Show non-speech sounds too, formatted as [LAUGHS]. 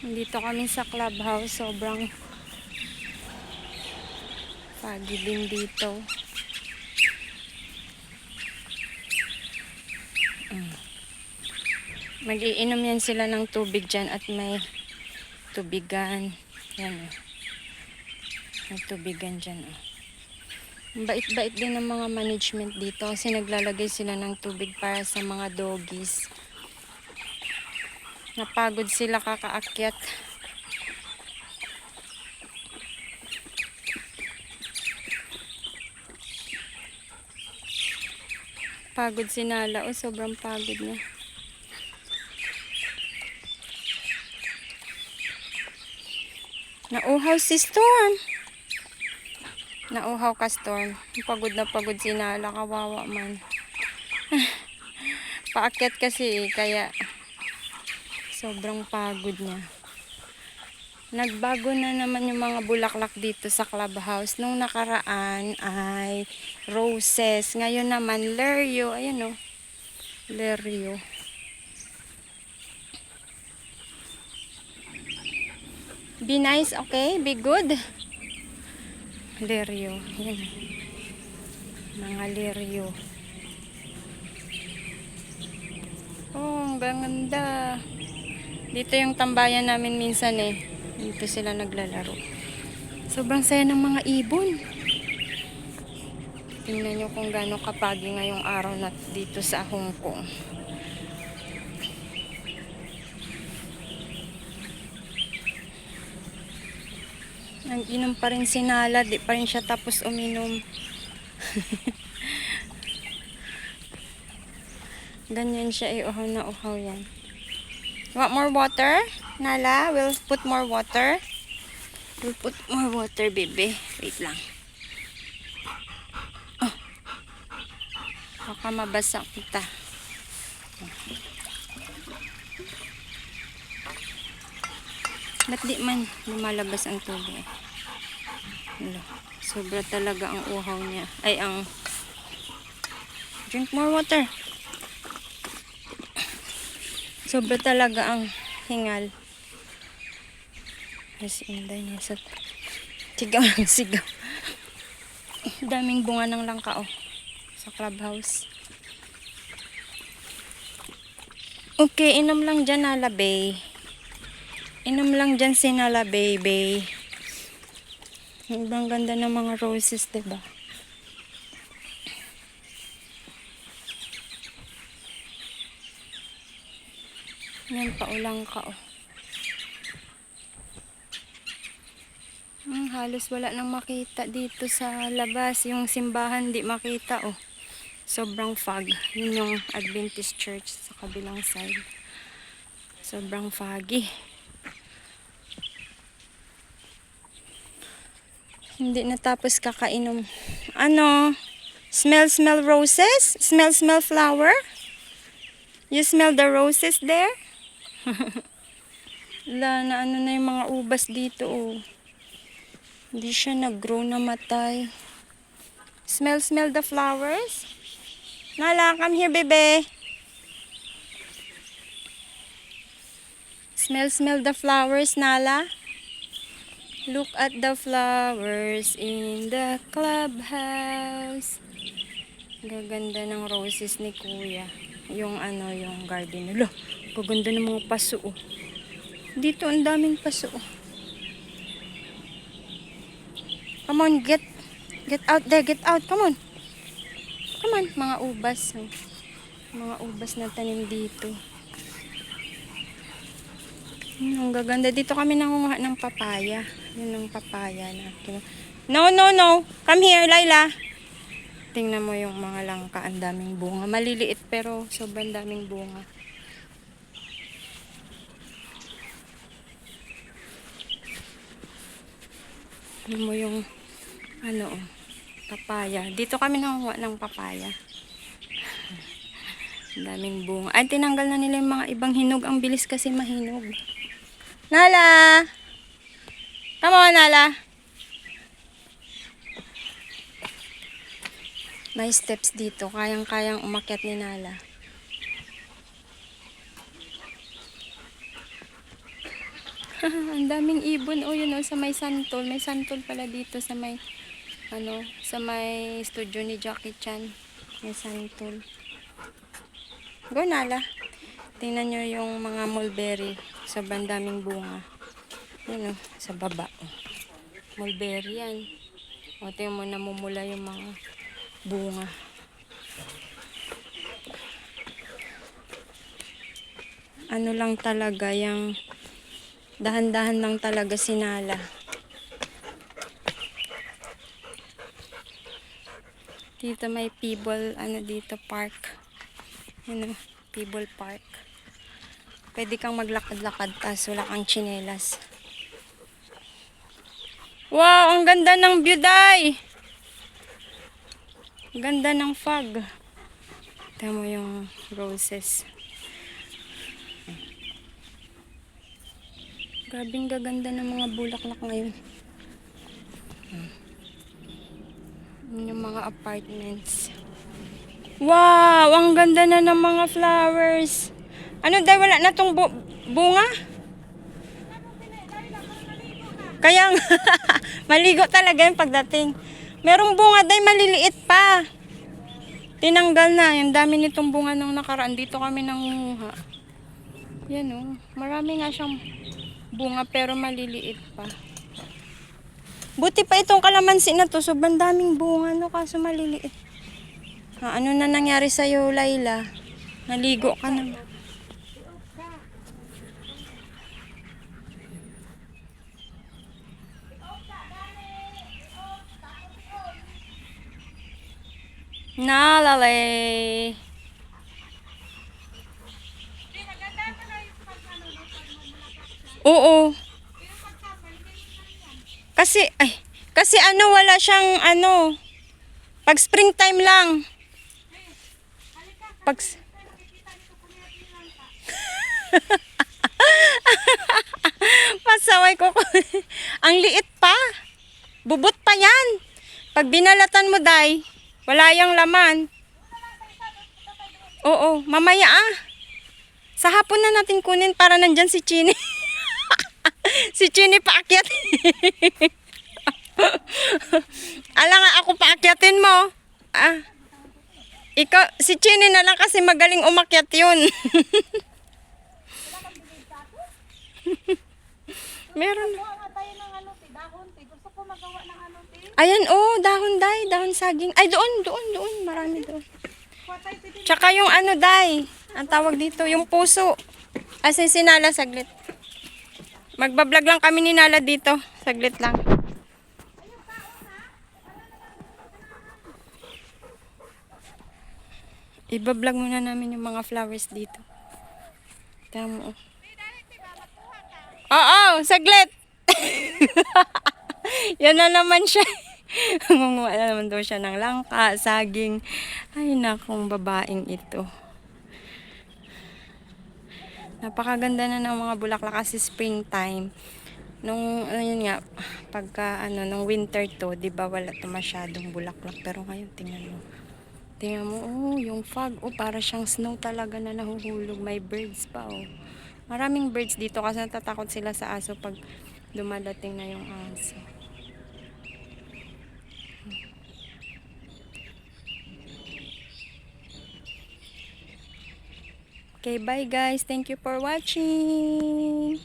Nandito kami sa clubhouse. Sobrang foggy din dito. Mm. Mag-iinom yan sila ng tubig dyan at may tubigan. Yan oh. May tubigan dyan oh. Ang Bait-bait din ng mga management dito kasi naglalagay sila ng tubig para sa mga doggies. Napagod sila kakaakyat. Pagod si Nala. Oh, sobrang pagod niya. Nauhaw si Storm. Nauhaw ka, Storm. Pagod na pagod si Nala. Kawawa man. [LAUGHS] Paakyat kasi eh, kaya sobrang pagod niya. Nagbago na naman yung mga bulaklak dito sa clubhouse. Nung nakaraan ay roses. Ngayon naman, lerio. Ayan o. Lerio. Be nice, okay? Be good. Lerio. Ayan. Mga lerio. Oh, ang ganda. Dito yung tambayan namin minsan eh. Dito sila naglalaro. Sobrang saya ng mga ibon. Tingnan nyo kung gaano kapagi ngayong araw na dito sa Hong Kong. Nag-inom pa rin si di pa rin siya tapos uminom. [LAUGHS] Ganyan siya, eh, uhaw na uhaw yan. Want more water? Nala, we'll put more water. We'll put more water, baby. Wait lang. Oh. Baka mabasa kita. Ba't di man lumalabas ang tubig? Wala. Sobra talaga ang uhaw niya. Ay, ang... Drink more water. Sobra talaga ang hingal. As in, niya sa sigaw ng sigaw. [LAUGHS] Daming bunga ng langka, oh. Sa clubhouse. Okay, inom lang dyan, Nala Bay. Inom lang dyan si Nala Bay, Bay. Ang ganda ng mga roses, diba? Yan, paulang ka, oh. Hmm, halos wala nang makita dito sa labas. Yung simbahan di makita, oh. Sobrang fog. Yun yung Adventist Church sa kabilang side. Sobrang foggy. Hindi natapos kakainom. Ano? Smell, smell roses? Smell, smell flower? You smell the roses there? [LAUGHS] Wala na ano na yung mga ubas dito oh. Hindi siya nag-grow na matay. Smell, smell the flowers? Nala, come here, bebe. Smell, smell the flowers, Nala. Look at the flowers in the clubhouse. Gaganda ng roses ni Kuya. Yung ano, yung garden. Lo, gaganda ng mga paso. oh. Dito ang daming paso. oh. Come on, get get out there, get out. Come on. Come on, mga ubas. oh. Mga ubas na tanim dito. Hmm, ang gaganda. Dito kami nangunguha ng papaya. Yun ang papaya na. No, no, no. Come here, Laila. Tingnan mo yung mga langka. Ang daming bunga. Maliliit pero sobrang daming bunga. Tingnan mo yung ano, papaya. Dito kami nangunguha ng papaya. [LAUGHS] Ang daming bunga. Ay, tinanggal na nila yung mga ibang hinog. Ang bilis kasi mahinog. Nala! Come on, Nala! May steps dito. Kayang-kayang umakyat ni Nala. [LAUGHS] Ang daming ibon. Oh, yun oh, sa may santol. May santol pala dito sa may, ano, sa may studio ni Jackie Chan. May santol. Go, Nala. Tingnan nyo yung mga mulberry. Sa bandaming bunga. Yun oh, sa baba. Oh. Mulberry yan. O, tingnan mo, namumula yung mga bunga. Ano lang talaga, yung dahan-dahan lang talaga sinala. Dito may people, ano dito, park. Ano, people park. Pwede kang maglakad-lakad tas wala kang tsinelas. Wow, ang ganda ng view, day! Ganda ng fog. Mo yung roses. Grabing gaganda ng mga bulaklak ngayon. Hmm. Yun Yung mga apartments. Wow! Ang ganda na ng mga flowers. Ano dahil wala na tong bu- bunga? Kaya [LAUGHS] maligo talaga yung pagdating. Merong bunga dahil maliliit pa. Tinanggal na. Yung dami nitong bunga nung nakaraan. Dito kami nangunguha. Yan o. Marami nga siyang bunga pero maliliit pa. Buti pa itong kalamansi na to. Sobrang daming bunga no kaso maliliit. Ha, ano na nangyari sa'yo, Laila? Naligo ka na. Nalale. Oo. Kasi, ay, kasi ano, wala siyang ano, pag springtime lang. Pag, pasaway [LAUGHS] ko. [LAUGHS] Ang liit pa. Bubot pa yan. Pag binalatan mo, day, wala yung laman. Oo, mamaya ah. Sa hapon na natin kunin para nandyan si Chini. [LAUGHS] si Chini paakyat. Ala nga ako paakyatin mo. Ah. Ikaw, si Chini na lang kasi magaling umakyat yun. [LAUGHS] Meron. Ayan, oh, dahon day, dahon saging. Ay, doon, doon, doon. Marami doon. Tsaka yung ano, day. Ang tawag dito, yung puso. As in, sinala, saglit. Magbablog lang kami ni Nala dito. Saglit lang. Ibablog muna namin yung mga flowers dito. Tama mo. Oo, saglit. [LAUGHS] Yan na naman siya. [LAUGHS] Ngunguha na naman daw siya ng langka, saging. Ay, nakong babaeng ito. Napakaganda na ng mga bulaklak kasi springtime. Nung, ano yun nga, pagka, ano, nung winter to, di ba wala to masyadong bulaklak. Pero ngayon, tingnan mo. Tingnan mo, oh, yung fog, oh, para siyang snow talaga na nahuhulog. May birds pa, oh. Maraming birds dito kasi natatakot sila sa aso pag dumadating na yung aso. Okay, bye guys. Thank you for watching.